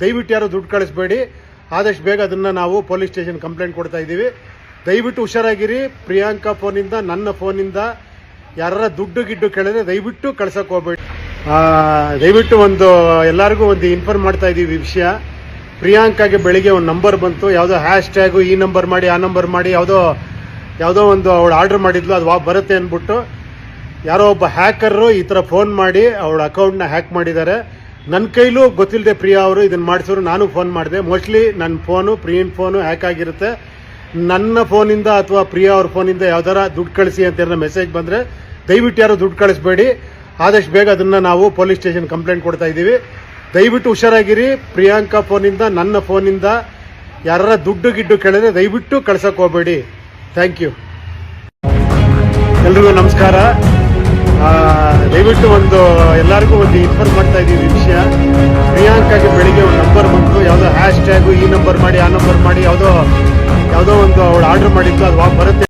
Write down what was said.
ದಯವಿಟ್ಟು ಯಾರು ದುಡ್ಡು ಕಳಿಸ್ಬೇಡಿ. ಆದಷ್ಟು ಬೇಗ ಅದನ್ನು ನಾವು ಪೊಲೀಸ್ ಸ್ಟೇಷನ್ ಕಂಪ್ಲೇಂಟ್ ಕೊಡ್ತಾ ಇದ್ದೀವಿ. ದಯವಿಟ್ಟು ಹುಷಾರಾಗಿರಿ. ಪ್ರಿಯಾಂಕಾ ಫೋನಿಂದ, ನನ್ನ ಫೋನಿಂದ ಯಾರ ದುಡ್ಡು ಗಿಡ್ಡು ಕೇಳಿದ್ರೆ ದಯವಿಟ್ಟು ಕಳ್ಸಕ್ಕೆ ಹೋಗ್ಬೇಡಿ. ದಯವಿಟ್ಟು ಒಂದು, ಎಲ್ಲರಿಗೂ ಒಂದು ಇನ್ಫಾರ್ಮ್ ಮಾಡ್ತಾ ಇದ್ದೀವಿ ವಿಷಯ. ಪ್ರಿಯಾಂಕಾಗೆ ಬೆಳಿಗ್ಗೆ ಒಂದು ನಂಬರ್ ಬಂತು. ಯಾವುದೋ ಹ್ಯಾಶ್ ಟ್ಯಾಗು ಈ ನಂಬರ್ ಮಾಡಿ, ಆ ನಂಬರ್ ಮಾಡಿ, ಯಾವುದೋ ಯಾವುದೋ ಒಂದು ಅವಳು ಆರ್ಡರ್ ಮಾಡಿದ್ಲು, ಅದು ವಾ- ಬರುತ್ತೆ ಅಂದ್ಬಿಟ್ಟು. ಯಾರೋ ಒಬ್ಬ ಹ್ಯಾಕರು ಈ ಥರ ಫೋನ್ ಮಾಡಿ ಅವಳ ಅಕೌಂಟ್ನ ಹ್ಯಾಕ್ ಮಾಡಿದ್ದಾರೆ. ನನ್ನ ಕೈಲೂ ಗೊತ್ತಿಲ್ಲದೆ ಪ್ರಿಯಾ ಅವರು ಇದನ್ನು ಮಾಡಿಸೋರು ನಾನು ಫೋನ್ ಮಾಡಿದೆ. ಮೋಸ್ಟ್ಲಿ ನನ್ನ ಫೋನು, ಪ್ರಿಯನ್ ಫೋನು ಹ್ಯಾಕ್ ಆಗಿರುತ್ತೆ. ನನ್ನ ಫೋನಿಂದ ಅಥವಾ ಪ್ರಿಯಾ ಅವ್ರ ಫೋನಿಂದ ಯಾವ್ದಾರ ದುಡ್ಡು ಕಳಿಸಿ ಅಂತ ಏನೋ ಮೆಸೇಜ್ ಬಂದರೆ ದಯವಿಟ್ಟು ಯಾರು ದುಡ್ಡು ಕಳಿಸ್ಬೇಡಿ. ಆದಷ್ಟು ಬೇಗ ಅದನ್ನು ನಾವು ಪೊಲೀಸ್ ಸ್ಟೇಷನ್ ಕಂಪ್ಲೇಂಟ್ ಕೊಡ್ತಾ ಇದ್ದೀವಿ. ದಯವಿಟ್ಟು ಹುಷಾರಾಗಿರಿ. ಪ್ರಿಯಾಂಕಾ ಫೋನಿಂದ, ನನ್ನ ಫೋನಿಂದ ಯಾರ ದುಡ್ಡು ಗಿಡ್ಡು ಕೇಳಿದ್ರೆ ದಯವಿಟ್ಟು ಕಳ್ಸಕ್ಕೆ ಹೋಗ್ಬೇಡಿ. ಥ್ಯಾಂಕ್ ಯು ಎಲ್ರಿಗೂ ನಮಸ್ಕಾರ. ದಯವಿಟ್ಟು ಒಂದು, ಎಲ್ಲರಿಗೂ ಒಂದು ಇನ್ಫಾರ್ಮ್ ಮಾಡ್ತಾ ಇದ್ದೀವಿ ವಿಷಯ. ಪ್ರಿಯಾಂಕಾಗೆ ಬೆಳಿಗ್ಗೆ ಒಂದು ನಂಬರ್ ಬಂತು. ಯಾವುದೋ ಹ್ಯಾಶ್ ಟ್ಯಾಗು ಈ ನಂಬರ್ ಮಾಡಿ, ಆ ನಂಬರ್ ಮಾಡಿ, ಯಾವುದೋ ಯಾವುದೋ ಒಂದು ಅವಳು ಆರ್ಡರ್ ಮಾಡಿದ್ದು ಅದು ಬರುತ್ತೆ.